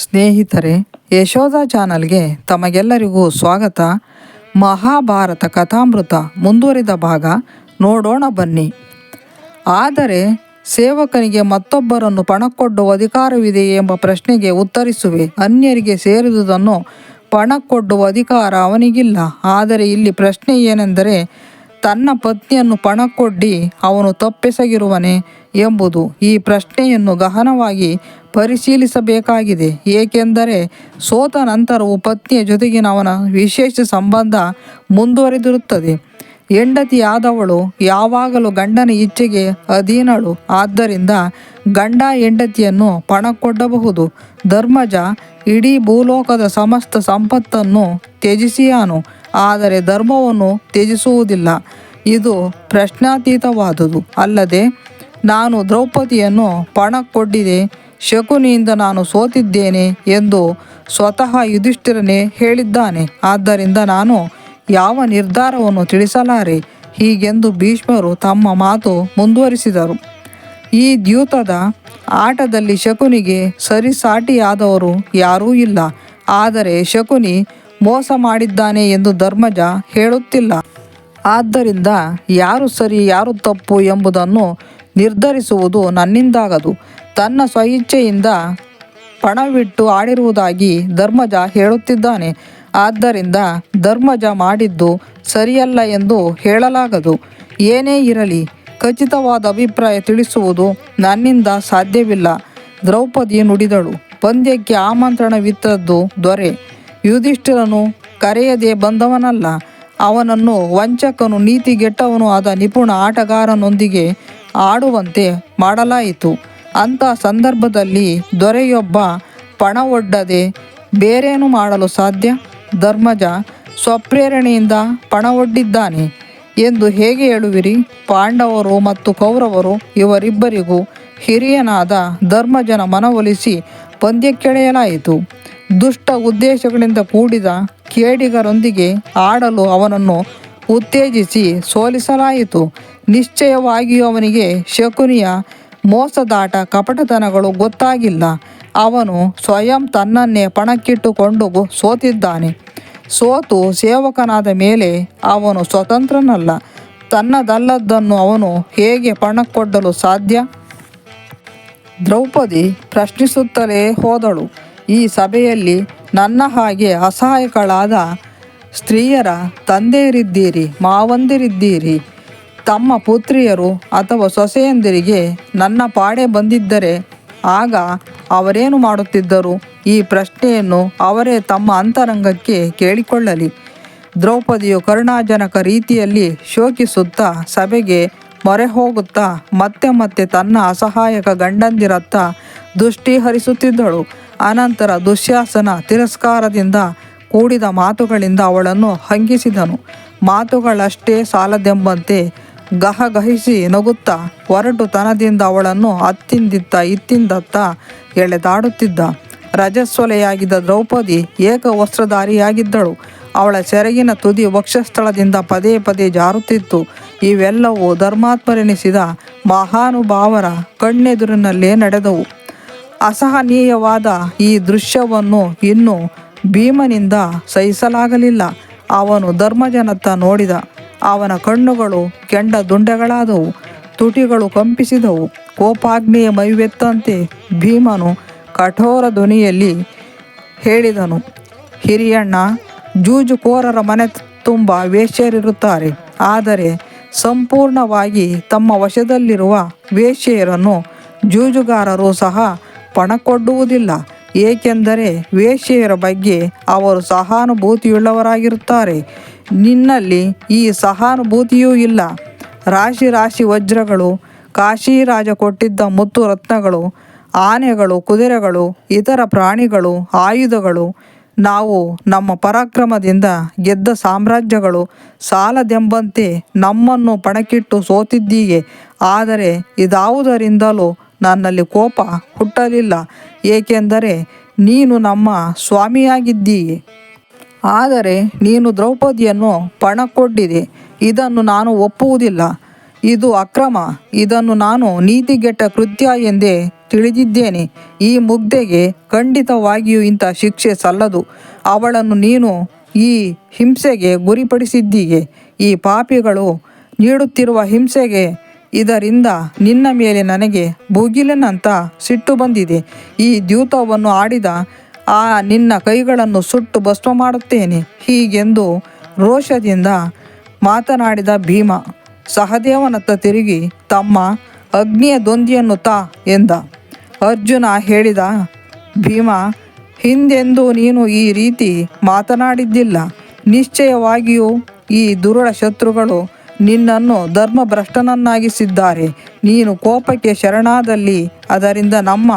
ಸ್ನೇಹಿತರೆ, ಯಶೋಧ ಚಾನಲ್ಗೆ ತಮಗೆಲ್ಲರಿಗೂ ಸ್ವಾಗತ. ಮಹಾಭಾರತ ಕಥಾಮೃತ ಮುಂದುವರಿದ ಭಾಗ ನೋಡೋಣ ಬನ್ನಿ. ಆದರೆ ಸೇವಕನಿಗೆ ಮತ್ತೊಬ್ಬರನ್ನು ಪಣಕ್ಕೊಡ್ಡುವ ಅಧಿಕಾರವಿದೆಯೇ ಎಂಬ ಪ್ರಶ್ನೆಗೆ ಉತ್ತರಿಸುವೆ. ಅನ್ಯರಿಗೆ ಸೇರಿದುದನ್ನು ಪಣಕ್ಕೊಡ್ಡುವ ಅಧಿಕಾರ ಅವನಿಗಿಲ್ಲ. ಆದರೆ ಇಲ್ಲಿ ಪ್ರಶ್ನೆ ಏನೆಂದರೆ, ತನ್ನ ಪತ್ನಿಯನ್ನು ಪಣಕ್ಕೊಡ್ಡಿ ಅವನು ತಪ್ಪೆಸಗಿರುವನೆ ಎಂಬುದು. ಈ ಪ್ರಶ್ನೆಯನ್ನು ಗಹನವಾಗಿ ಪರಿಶೀಲಿಸಬೇಕಾಗಿದೆ. ಏಕೆಂದರೆ ಸೋತ ನಂತರವು ಪತ್ನಿಯ ಜೊತೆಗಿನ ಅವನ ವಿಶೇಷ ಸಂಬಂಧ ಮುಂದುವರೆದಿರುತ್ತದೆ. ಹೆಂಡತಿಯಾದವಳು ಯಾವಾಗಲೂ ಗಂಡನ ಇಚ್ಛೆಗೆ ಅಧೀನಳು. ಆದ್ದರಿಂದ ಗಂಡ ಹೆಂಡತಿಯನ್ನು ಪಣಕ್ಕೊಡ್ಡಬಹುದು. ಧರ್ಮಜ ಇಡೀ ಭೂಲೋಕದ ಸಮಸ್ತ ಸಂಪತ್ತನ್ನು ತ್ಯಜಿಸಿಯಾನು. ಆದರೆ ಧರ್ಮವನ್ನು ತ್ಯಜಿಸುವುದಿಲ್ಲ. ಇದು ಪ್ರಶ್ನಾತೀತವಾದುದು. ಅಲ್ಲದೆ ನಾನು ದ್ರೌಪದಿಯನ್ನು ಪಣಕ್ಕೊಡ್ಡಿದೆ. ಶಕುನಿಯಿಂದ ನಾನು ಸೋತಿದ್ದೇನೆ ಎಂದು ಸ್ವತಃ ಯುಧಿಷ್ಠಿರನೇ ಹೇಳಿದ್ದಾನೆ. ಆದ್ದರಿಂದ ನಾನು ಯಾವ ನಿರ್ಧಾರವನ್ನು ತಿಳಿಸಲಾರೆ? ಹೀಗೆಂದು ಭೀಷ್ಮರು ತಮ್ಮ ಮಾತು ಮುಂದುವರಿಸಿದರು. ಈ ದ್ಯೂತದ ಆಟದಲ್ಲಿ ಶಕುನಿಗೆ ಸರಿಸಾಟಿಯಾದವರು ಯಾರೂ ಇಲ್ಲ. ಆದರೆ ಶಕುನಿ ಮೋಸ ಮಾಡಿದ್ದಾನೆ ಎಂದು ಧರ್ಮಜ ಹೇಳುತ್ತಿಲ್ಲ. ಆದ್ದರಿಂದ ಯಾರು ಸರಿ ಯಾರು ತಪ್ಪು ಎಂಬುದನ್ನು ನಿರ್ಧರಿಸುವುದು ನನ್ನಿಂದಾಗದು. ತನ್ನ ಸ್ವಇಚ್ಛೆಯಿಂದ ಪಣವಿಟ್ಟು ಆಡಿರುವುದಾಗಿ ಧರ್ಮಜ ಹೇಳುತ್ತಿದ್ದಾನೆ. ಆದ್ದರಿಂದ ಧರ್ಮಜ ಮಾಡಿದ್ದು ಸರಿಯಲ್ಲ ಎಂದು ಹೇಳಲಾಗದು. ಏನೇ ಇರಲಿ, ಖಚಿತವಾದ ಅಭಿಪ್ರಾಯ ತಿಳಿಸುವುದು ನನ್ನಿಂದ ಸಾಧ್ಯವಿಲ್ಲ. ದ್ರೌಪದಿ ನುಡಿದಳು, ಪಂದ್ಯಕ್ಕೆ ಆಮಂತ್ರಣವಿತ್ತದ್ದು ದೊರೆ. ಯುಧಿಷ್ಠಿರನು ಕರೆಯದೆ ಬಂದವನಲ್ಲ. ಅವನನ್ನು ವಂಚಕನು, ನೀತಿಗೆಟ್ಟವನು ಆದ ನಿಪುಣ ಆಟಗಾರನೊಂದಿಗೆ ಆಡುವಂತೆ ಮಾಡಲಾಯಿತು. ಅಂಥ ಸಂದರ್ಭದಲ್ಲಿ ದೊರೆಯೊಬ್ಬ ಪಣವೊಡ್ಡದೆ ಬೇರೇನು ಮಾಡಲು ಸಾಧ್ಯ? ಧರ್ಮಜ ಸ್ವಪ್ರೇರಣೆಯಿಂದ ಪಣವೊಡ್ಡಿದ್ದಾನೆ ಎಂದು ಹೇಗೆ ಹೇಳುವಿರಿ? ಪಾಂಡವರು ಮತ್ತು ಕೌರವರು ಇವರಿಬ್ಬರಿಗೂ ಹಿರಿಯನಾದ ಧರ್ಮಜನ ಮನವೊಲಿಸಿ ಪಂದ್ಯಕ್ಕೆಳೆಯಲಾಯಿತು. ದುಷ್ಟ ಉದ್ದೇಶಗಳಿಂದ ಕೂಡಿದ ಕೇಡಿಗರೊಂದಿಗೆ ಆಡಲು ಅವನನ್ನು ಉತ್ತೇಜಿಸಿ ಸೋಲಿಸಲಾಯಿತು. ನಿಶ್ಚಯವಾಗಿಯೂ ಅವನಿಗೆ ಶಕುನಿಯ ಮೋಸದಾಟ ಕಪಟತನಗಳು ಗೊತ್ತಾಗಿಲ್ಲ. ಅವನು ಸ್ವಯಂ ತನ್ನನ್ನೇ ಪಣಕ್ಕಿಟ್ಟುಕೊಂಡು ಸೋತಿದ್ದಾನೆ. ಸೋತು ಸೇವಕನಾದ ಮೇಲೆ ಅವನು ಸ್ವತಂತ್ರನಲ್ಲ. ತನ್ನದಲ್ಲದ್ದನ್ನು ಅವನು ಹೇಗೆ ಪಣಕ್ಕೊಡ್ಡಲು ಸಾಧ್ಯ? ದ್ರೌಪದಿ ಪ್ರಶ್ನಿಸುತ್ತಲೇ ಹೋದಳು. ಈ ಸಭೆಯಲ್ಲಿ ನನ್ನ ಹಾಗೆ ಅಸಹಾಯಕಳಾದ ಸ್ತ್ರೀಯರ ತಂದೆಯರಿದ್ದೀರಿ, ಮಾವಂದಿರಿದ್ದೀರಿ. ತಮ್ಮ ಪುತ್ರಿಯರು ಅಥವಾ ಸೊಸೆಯಂದಿರಿಗೆ ನನ್ನ ಪಾಡೆ ಬಂದಿದ್ದರೆ ಆಗ ಅವರೇನು ಮಾಡುತ್ತಿದ್ದರು? ಈ ಪ್ರಶ್ನೆಯನ್ನು ಅವರೇ ತಮ್ಮ ಅಂತರಂಗಕ್ಕೆ ಕೇಳಿಕೊಳ್ಳಲಿ. ದ್ರೌಪದಿಯು ಕರುಣಾಜನಕ ರೀತಿಯಲ್ಲಿ ಶೋಕಿಸುತ್ತಾ ಸಭೆಗೆ ಮೊರೆ ಹೋಗುತ್ತಾ ಮತ್ತೆ ಮತ್ತೆ ತನ್ನ ಅಸಹಾಯಕ ಗಂಡಂದಿರತ್ತ ದೃಷ್ಟಿ ಹರಿಸುತ್ತಿದ್ದಳು. ಅನಂತರ ದುಶ್ಯಾಸನ ತಿರಸ್ಕಾರದಿಂದ ಕೂಡಿದ ಮಾತುಗಳಿಂದ ಅವಳನ್ನು ಹಂಗಿಸಿದನು. ಮಾತುಗಳಷ್ಟೇ ಸಾಲದೆಂಬಂತೆ ಗಹಗಹಿಸಿ ನಗುತ್ತಾ ಒರಟುತನದಿಂದ ಅವಳನ್ನು ಅತ್ತಿಂದಿತ್ತ ಇತ್ತಿಂದತ್ತ ಎಳೆದಾಡುತ್ತಿದ್ದ. ರಜಸ್ವಲೆಯಾಗಿದ್ದ ದ್ರೌಪದಿ ಏಕವಸ್ತ್ರಧಾರಿಯಾಗಿದ್ದಳು ಅವಳ ಸೆರಗಿನ ತುದಿ ವಕ್ಷಸ್ಥಳದಿಂದ ಪದೇ ಪದೇ ಜಾರುತ್ತಿತ್ತು. ಇವೆಲ್ಲವೂ ಧರ್ಮಾತ್ಮರೆನಿಸಿದ ಮಹಾನುಭಾವರ ಕಣ್ಣೆದುರಿನಲ್ಲೇ ನಡೆದವು. ಅಸಹನೀಯವಾದ ಈ ದೃಶ್ಯವನ್ನು ಇನ್ನು ಭೀಮನಿಂದ ಸಹಿಸಲಾಗಲಿಲ್ಲ. ಅವನು ಧರ್ಮಜನತ್ತ ನೋಡಿದ. ಅವನ ಕಣ್ಣುಗಳು ಕೆಂಡ ದುಂಡೆಗಳಾದವು, ತುಟಿಗಳು ಕಂಪಿಸಿದವು. ಕೋಪಾಗ್ನಿಯ ಮೈವೆತ್ತಂತೆ ಭೀಮನು ಕಠೋರ ಧ್ವನಿಯಲ್ಲಿ ಹೇಳಿದನು, ಹಿರಿಯಣ್ಣ, ಜೂಜುಕೋರರ ಮನೆ ತುಂಬ ವೇಶ್ಯರಿರುತ್ತಾರೆ, ಆದರೆ ಸಂಪೂರ್ಣವಾಗಿ ತಮ್ಮ ವಶದಲ್ಲಿರುವ ವೇಶ್ಯೆಯರನ್ನು ಜೂಜುಗಾರರು ಸಹ ಪಣಕೊಡ್ಡುವುದಿಲ್ಲ ಏಕೆಂದರೆ ವೇಶ್ಯೆಯರ ಬಗ್ಗೆ ಅವರು ಸಹಾನುಭೂತಿಯುಳ್ಳವರಾಗಿರುತ್ತಾರೆ. ನಿನ್ನಲ್ಲಿ ಈ ಸಹಾನುಭೂತಿಯೂ ಇಲ್ಲ. ರಾಶಿ ರಾಶಿ ವಜ್ರಗಳು ಕಾಶಿರಾಜ ಕೊಟ್ಟಿದ್ದ ಮುತ್ತು ರತ್ನಗಳು, ಆನೆಗಳು, ಕುದುರೆಗಳು, ಇತರ ಪ್ರಾಣಿಗಳು, ಆಯುಧಗಳು, ನಾವು ನಮ್ಮ ಪರಾಕ್ರಮದಿಂದ ಗೆದ್ದ ಸಾಮ್ರಾಜ್ಯಗಳು ಸಾಲದೆಂಬಂತೆ ನಮ್ಮನ್ನು ಪಣಕ್ಕಿಟ್ಟು ಸೋತಿದ್ದೀಗೆ ಆದರೆ ಇದಾವುದರಿಂದಲೂ ನನ್ನಲ್ಲಿ ಕೋಪ ಹುಟ್ಟಲಿಲ್ಲ. ಏಕೆಂದರೆ ನೀನು ನಮ್ಮ ಸ್ವಾಮಿಯಾಗಿದ್ದೀಯೆ ಆದರೆ ನೀನು ದ್ರೌಪದಿಯನ್ನು ಪಣಕ್ಕೊಡ್ಡಿದೆ. ಇದನ್ನು ನಾನು ಒಪ್ಪುವುದಿಲ್ಲ. ಇದು ಅಕ್ರಮ. ಇದನ್ನು ನಾನು ನೀತಿಗೆಟ್ಟ ಕೃತ್ಯ ಎಂದೇ ತಿಳಿದಿದ್ದೇನೆ. ಈ ಮುಗ್ಧೆಗೆ ಖಂಡಿತವಾಗಿಯೂ ಇಂಥ ಶಿಕ್ಷೆ ಸಲ್ಲದು. ಅವಳನ್ನು ನೀನು ಈ ಹಿಂಸೆಗೆ ಗುರಿಪಡಿಸಿದ್ದೀಗೆ ಈ ಪಾಪಿಗಳು ನೀಡುತ್ತಿರುವ ಹಿಂಸೆಗೆ ಇದರಿಂದ ನಿನ್ನ ಮೇಲೆ ನನಗೆ ಭೂಗಿಲನಂತ ಸಿಟ್ಟು ಬಂದಿದೆ. ಈ ದ್ಯೂತವನ್ನು ಆಡಿದ ಆ ನಿನ್ನ ಕೈಗಳನ್ನು ಸುಟ್ಟು ಭಸ್ಮ ಮಾಡುತ್ತೇನೆ ಹೀಗೆಂದು ರೋಷದಿಂದ ಮಾತನಾಡಿದ ಭೀಮ ಸಹದೇವನತ್ತ ತಿರುಗಿ ತಮ್ಮ ಅಗ್ನಿಯ ದೊಂದಿಯನ್ನು ತಾ ಎಂದ. ಅರ್ಜುನ ಹೇಳಿದ, ಭೀಮ, ಹಿಂದೆಂದು ನೀನು ಈ ರೀತಿ ಮಾತನಾಡಿದ್ದಿಲ್ಲ. ನಿಶ್ಚಯವಾಗಿಯೂ ಈ ದುರುಳ ಶತ್ರುಗಳು ನಿನ್ನನ್ನು ಧರ್ಮಭ್ರಷ್ಟನನ್ನಾಗಿಸಿದ್ದಾರೆ. ನೀನು ಕೋಪಕ್ಕೆ ಶರಣಾದಲ್ಲಿ, ಅದರಿಂದ ನಮ್ಮ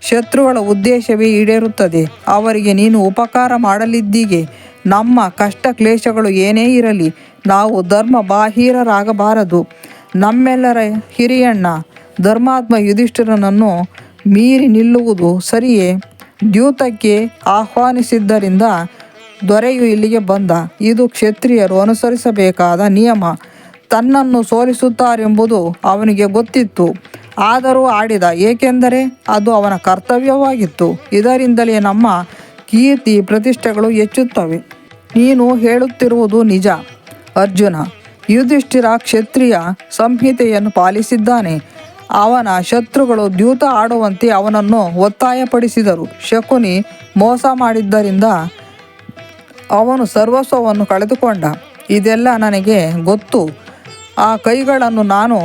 ಶತ್ರುಗಳ ಉದ್ದೇಶವೇ ಈಡೇರುತ್ತದೆ. ಅವರಿಗೆ ನೀನು ಉಪಕಾರ ಮಾಡಲಿದ್ದೀಗೆ. ನಮ್ಮ ಕಷ್ಟ ಕ್ಲೇಶಗಳು ಏನೇ ಇರಲಿ, ನಾವು ಧರ್ಮ ಬಾಹಿರರಾಗಬಾರದು ನಮ್ಮೆಲ್ಲರ ಹಿರಿಯಣ್ಣ ಧರ್ಮಾತ್ಮ ಯುಧಿಷ್ಠಿರನನ್ನು ಮೀರಿ ನಿಲ್ಲುವುದು ಸರಿಯೇ? ದ್ಯೂತಕ್ಕೆ ಆಹ್ವಾನಿಸಿದ್ದರಿಂದ ದೊರೆಯು ಇಲ್ಲಿಗೆ ಬಂದ. ಇದು ಕ್ಷತ್ರಿಯರು ಅನುಸರಿಸಬೇಕಾದ ನಿಯಮ. ತನ್ನನ್ನು ಸೋಲಿಸುತ್ತಾರೆಂಬುದು ಅವನಿಗೆ ಗೊತ್ತಿತ್ತು. ಆದರೂ ಆಡಿದ, ಏಕೆಂದರೆ ಅದು ಅವನ ಕರ್ತವ್ಯವಾಗಿತ್ತು. ಇದರಿಂದಲೇ ನಮ್ಮ ಕೀರ್ತಿ ಪ್ರತಿಷ್ಠೆಗಳು ಹೆಚ್ಚುತ್ತವೆ. ನೀನು ಹೇಳುತ್ತಿರುವುದು ನಿಜ. ಅರ್ಜುನ, ಯುಧಿಷ್ಠಿರ ಕ್ಷತ್ರಿಯ ಸಂಹಿತೆಯನ್ನು ಪಾಲಿಸಿದ್ದಾನೆ. ಅವನ ಶತ್ರುಗಳು ದ್ಯೂತ ಆಡುವಂತೆ ಅವನನ್ನು ಒತ್ತಾಯಪಡಿಸಿದರು. ಶಕುನಿ ಮೋಸ ಮಾಡಿದ್ದರಿಂದ ಅವನು ಸರ್ವಸ್ವವನ್ನು ಕಳೆದುಕೊಂಡ. ಇದೆಲ್ಲ ನನಗೆ ಗೊತ್ತು. ಆ ಕೈಗಳನ್ನು ನಾನು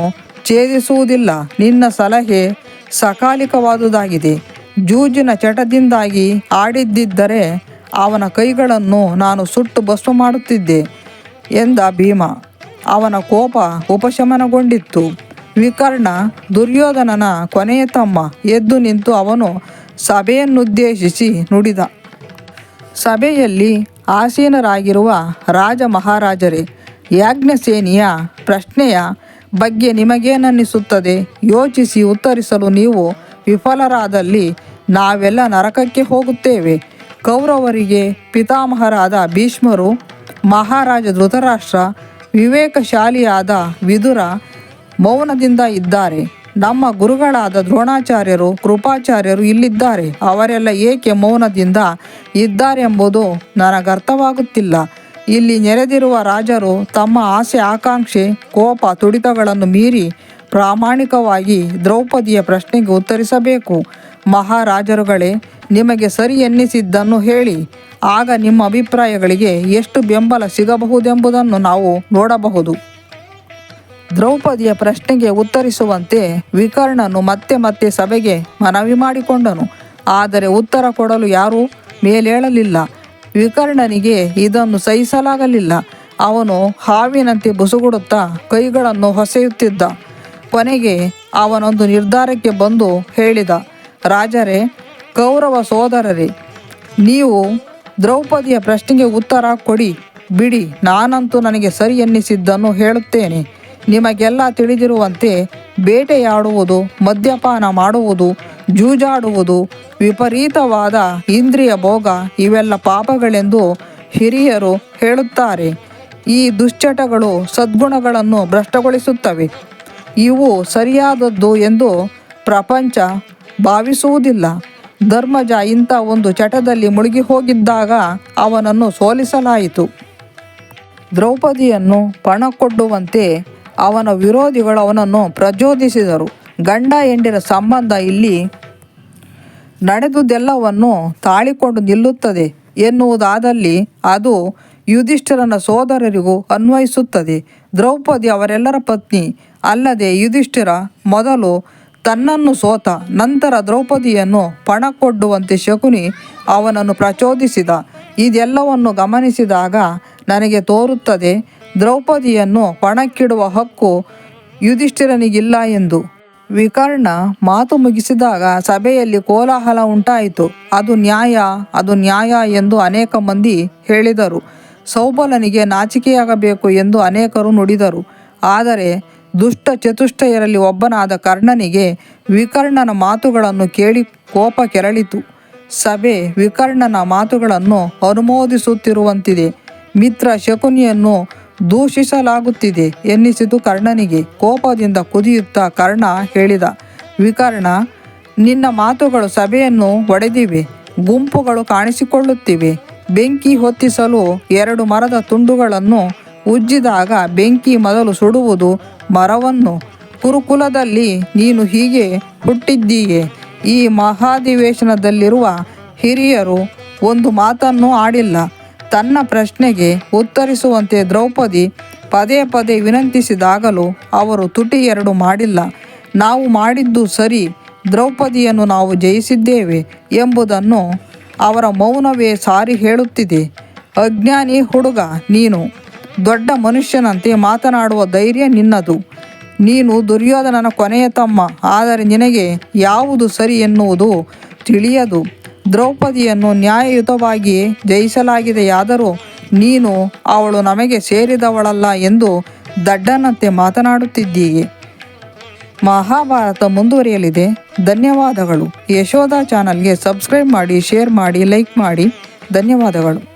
ಛೇದಿಸುವುದಿಲ್ಲ. ನಿನ್ನ ಸಲಹೆ ಸಕಾಲಿಕವಾದುದಾಗಿದೆ. ಜೂಜಿನ ಚಟದಿಂದಾಗಿ ಆಡಿದ್ದಿದ್ದರೆ ಅವನ ಕೈಗಳನ್ನು ನಾನು ಸುಟ್ಟು ಬಸ್ಸು ಮಾಡುತ್ತಿದ್ದೆ ಎಂದ ಭೀಮ. ಅವನ ಕೋಪ ಉಪಶಮನಗೊಂಡಿತ್ತು. ವಿಕರ್ಣ, ದುರ್ಯೋಧನನ ಕೊನೆಯ ತಮ್ಮ, ಎದ್ದು ನಿಂತು ಅವನು ಸಭೆಯನ್ನುದ್ದೇಶಿಸಿ ನುಡಿದ. ಸಭೆಯಲ್ಲಿ ಆಸೀನರಾಗಿರುವ ರಾಜ ಮಹಾರಾಜರೇ ಯಾಜ್ಞಸೇನಿಯ ಪ್ರಶ್ನೆಯ ಬಗ್ಗೆ ನಿಮಗೇನನ್ನಿಸುತ್ತದೆ? ಯೋಚಿಸಿ ಉತ್ತರಿಸಲು ನೀವು ವಿಫಲರಾದಲ್ಲಿ ನಾವೆಲ್ಲ ನರಕಕ್ಕೆ ಹೋಗುತ್ತೇವೆ. ಕೌರವರಿಗೆ ಪಿತಾಮಹರಾದ ಭೀಷ್ಮರು, ಮಹಾರಾಜ ಧೃತರಾಷ್ಟ್ರ, ವಿವೇಕಶಾಲಿಯಾದ ವಿದುರ ಮೌನದಿಂದ ಇದ್ದಾರೆ. ನಮ್ಮ ಗುರುಗಳಾದ ದ್ರೋಣಾಚಾರ್ಯರು, ಕೃಪಾಚಾರ್ಯರು ಇಲ್ಲಿದ್ದಾರೆ. ಅವರೆಲ್ಲ ಏಕೆ ಮೌನದಿಂದ ಇದ್ದಾರೆಂಬುದು ನನಗರ್ಥವಾಗುತ್ತಿಲ್ಲ. ಇಲ್ಲಿ ನೆರೆದಿರುವ ರಾಜರು ತಮ್ಮ ಆಸೆ ಆಕಾಂಕ್ಷೆ, ಕೋಪ, ತುಡಿತಗಳನ್ನು ಮೀರಿ ಪ್ರಾಮಾಣಿಕವಾಗಿ ದ್ರೌಪದಿಯ ಪ್ರಶ್ನೆಗೆ ಉತ್ತರಿಸಬೇಕು. ಮಹಾರಾಜರುಗಳೇ, ನಿಮಗೆ ಸರಿ ಎನ್ನಿಸಿದ್ದನ್ನು ಹೇಳಿ. ಆಗ ನಿಮ್ಮ ಅಭಿಪ್ರಾಯಗಳಿಗೆ ಎಷ್ಟು ಬೆಂಬಲ ಸಿಗಬಹುದೆಂಬುದನ್ನು ನಾವು ನೋಡಬಹುದು. ದ್ರೌಪದಿಯ ಪ್ರಶ್ನೆಗೆ ಉತ್ತರಿಸುವಂತೆ ವಿಕರ್ಣನು ಮತ್ತೆ ಮತ್ತೆ ಸಭೆಗೆ ಮನವಿ ಮಾಡಿಕೊಂಡನು. ಆದರೆ ಉತ್ತರ ಕೊಡಲು ಯಾರೂ ಮೇಲೇಳಲಿಲ್ಲ. ವಿಕರ್ಣನಿಗೆ ಇದನ್ನು ಸಹಿಸಲಾಗಲಿಲ್ಲ. ಅವನು ಹಾವಿನಂತೆ ಬುಸುಗುಡುತ್ತಾ ಕೈಗಳನ್ನು ಹೊಸೆಯುತ್ತಿದ್ದ. ಕೊನೆಗೆ ಅವನೊಂದು ನಿರ್ಧಾರಕ್ಕೆ ಬಂದು ಹೇಳಿದ, ರಾಜರೇ, ಕೌರವ ಸೋದರರೇ, ನೀವು ದ್ರೌಪದಿಯ ಪ್ರಶ್ನೆಗೆ ಉತ್ತರ ಕೊಡಿ. ಬಿಡಿ, ನಾನಂತೂ ನನಗೆ ಸರಿ ಎನ್ನಿಸಿದ್ದನ್ನು ಹೇಳುತ್ತೇನೆ. ನಿಮಗೆಲ್ಲ ತಿಳಿದಿರುವಂತೆ ಬೇಟೆಯಾಡುವುದು, ಮದ್ಯಪಾನ ಮಾಡುವುದು, ಜೂಜಾಡುವುದು ವಿಪರೀತವಾದ ಇಂದ್ರಿಯ ಭೋಗ ಇವೆಲ್ಲ ಪಾಪಗಳೆಂದು ಹಿರಿಯರು ಹೇಳುತ್ತಾರೆ. ಈ ದುಶ್ಚಟಗಳು ಸದ್ಗುಣಗಳನ್ನು ಭ್ರಷ್ಟಗೊಳಿಸುತ್ತವೆ. ಇವು ಸರಿಯಾದದ್ದು ಎಂದು ಪ್ರಪಂಚ ಭಾವಿಸುವುದಿಲ್ಲ. ಧರ್ಮಜ ಇಂಥ ಒಂದು ಚಟದಲ್ಲಿ ಮುಳುಗಿ ಹೋಗಿದ್ದಾಗ ಅವನನ್ನು ಸೋಲಿಸಲಾಯಿತು. ದ್ರೌಪದಿಯನ್ನು ಪಣಕೊಡ್ಡುವಂತೆ ಅವನ ವಿರೋಧಿಗಳು ಅವನನ್ನು ಪ್ರಚೋದಿಸಿದರು. ಗಂಡ ಎಂಡಿನ ಸಂಬಂಧ ಇಲ್ಲಿ ನಡೆದುದೆಲ್ಲವನ್ನು ತಾಳಿಕೊಂಡು ನಿಲ್ಲುತ್ತದೆ ಎನ್ನುವುದಾದಲ್ಲಿ ಅದು ಯುಧಿಷ್ಠಿರನ ಸೋದರರಿಗೂ ಅನ್ವಯಿಸುತ್ತದೆ. ದ್ರೌಪದಿ ಅವರೆಲ್ಲರ ಪತ್ನಿ, ಅಲ್ಲದೆ ಯುಧಿಷ್ಠಿರ ಮೊದಲು ತನ್ನನ್ನು ಸೋತ ನಂತರ ದ್ರೌಪದಿಯನ್ನು ಪಣಕೊಡ್ಡುವಂತೆ ಶಕುನಿ ಅವನನ್ನು ಪ್ರಚೋದಿಸಿದ. ಇದೆಲ್ಲವನ್ನು ಗಮನಿಸಿದಾಗ ನನಗೆ ತೋರುತ್ತದೆ, ದ್ರೌಪದಿಯನ್ನು ಪಣಕ್ಕಿಡುವ ಹಕ್ಕು ಯುಧಿಷ್ಠಿರನಿಗಿಲ್ಲ ಎಂದು. ವಿಕರ್ಣ ಮಾತು ಮುಗಿಸಿದಾಗ ಸಭೆಯಲ್ಲಿ ಕೋಲಾಹಲ ಉಂಟಾಯಿತು. ಅದು ನ್ಯಾಯ ಅದು ನ್ಯಾಯ ಎಂದು ಅನೇಕ ಮಂದಿ ಹೇಳಿದರು. ಸೌಬಲನಿಗೆ ನಾಚಿಕೆಯಾಗಬೇಕು ಎಂದು ಅನೇಕರು ನುಡಿದರು. ಆದರೆ ದುಷ್ಟ ಚತುಷ್ಟಯರಲ್ಲಿ ಒಬ್ಬನಾದ ಕರ್ಣನಿಗೆ ವಿಕರ್ಣನ ಮಾತುಗಳನ್ನು ಕೇಳಿ ಕೋಪ ಕೆರಳಿತು. ಸಭೆ ವಿಕರ್ಣನ ಮಾತುಗಳನ್ನು ಅನುಮೋದಿಸುತ್ತಿರುವಂತಿದೆ. ಮಿತ್ರ ಶಕುನಿಯನ್ನು ದೂಷಿಸಲಾಗುತ್ತಿದೆ ಎನ್ನಿಸಿತು ಕರ್ಣನಿಗೆ. ಕೋಪದಿಂದ ಕುದಿಯುತ್ತಾ ಕರ್ಣ ಹೇಳಿದ, ವಿಕರ್ಣ, ನಿನ್ನ ಮಾತುಗಳು ಸಭೆಯನ್ನು ಒಡೆದಿವೆ, ಗುಂಪುಗಳು ಕಾಣಿಸಿಕೊಳ್ಳುತ್ತಿವೆ. ಬೆಂಕಿ ಹೊತ್ತಿಸಲು ಎರಡು ಮರದ ತುಂಡುಗಳನ್ನು ಉಜ್ಜಿದಾಗ ಬೆಂಕಿ ಮೊದಲು ಸುಡುವುದು ಮರವನ್ನು. ಕುರುಕುಲದಲ್ಲಿ ನೀನು ಹೀಗೆ ಹುಟ್ಟಿದ್ದೀಯೆ. ಈ ಮಹಾಧಿವೇಶನದಲ್ಲಿರುವ ಹಿರಿಯರು ಒಂದು ಮಾತನ್ನು ಆಡಿಲ್ಲ. ತನ್ನ ಪ್ರಶ್ನೆಗೆ ಉತ್ತರಿಸುವಂತೆ ದ್ರೌಪದಿ ಪದೇ ಪದೇ ವಿನಂತಿಸಿದಾಗಲೂ ಅವರು ತುಟಿ ಎರಡು ಮಾಡಿಲ್ಲ. ನಾವು ಮಾಡಿದ್ದು ಸರಿ, ದ್ರೌಪದಿಯನ್ನು ನಾವು ಜಯಿಸಿದ್ದೇವೆ ಎಂಬುದನ್ನು ಅವರ ಮೌನವೇ ಸಾರಿ ಹೇಳುತ್ತಿದೆ. ಅಜ್ಞಾನಿ ಹುಡುಗ ನೀನು, ದೊಡ್ಡ ಮನುಷ್ಯನಂತೆ ಮಾತನಾಡುವ ಧೈರ್ಯ ನಿನ್ನದು. ನೀನು ದುರ್ಯೋಧನನ ಕೊನೆಯ ತಮ್ಮ, ಆದರೆ ನಿನಗೆ ಯಾವುದು ಸರಿ ಎನ್ನುವುದು ತಿಳಿಯದು. ದ್ರೌಪದಿಯನ್ನು ನ್ಯಾಯಯುತವಾಗಿ ಜಯಿಸಲಾಗಿದೆಯಾದರೂ ನೀನು ಅವಳು ನಮಗೆ ಸೇರಿದವಳಲ್ಲ ಎಂದು ದಡ್ಡನಂತೆ ಮಾತನಾಡುತ್ತಿದ್ದೀಯೆ. ಮಹಾಭಾರತ ಮುಂದುವರಿಯಲಿದೆ. ಧನ್ಯವಾದಗಳು. ಯಶೋಧ ಚಾನಲ್ಗೆ ಸಬ್ಸ್ಕ್ರೈಬ್ ಮಾಡಿ, ಶೇರ್ ಮಾಡಿ, ಲೈಕ್ ಮಾಡಿ. ಧನ್ಯವಾದಗಳು.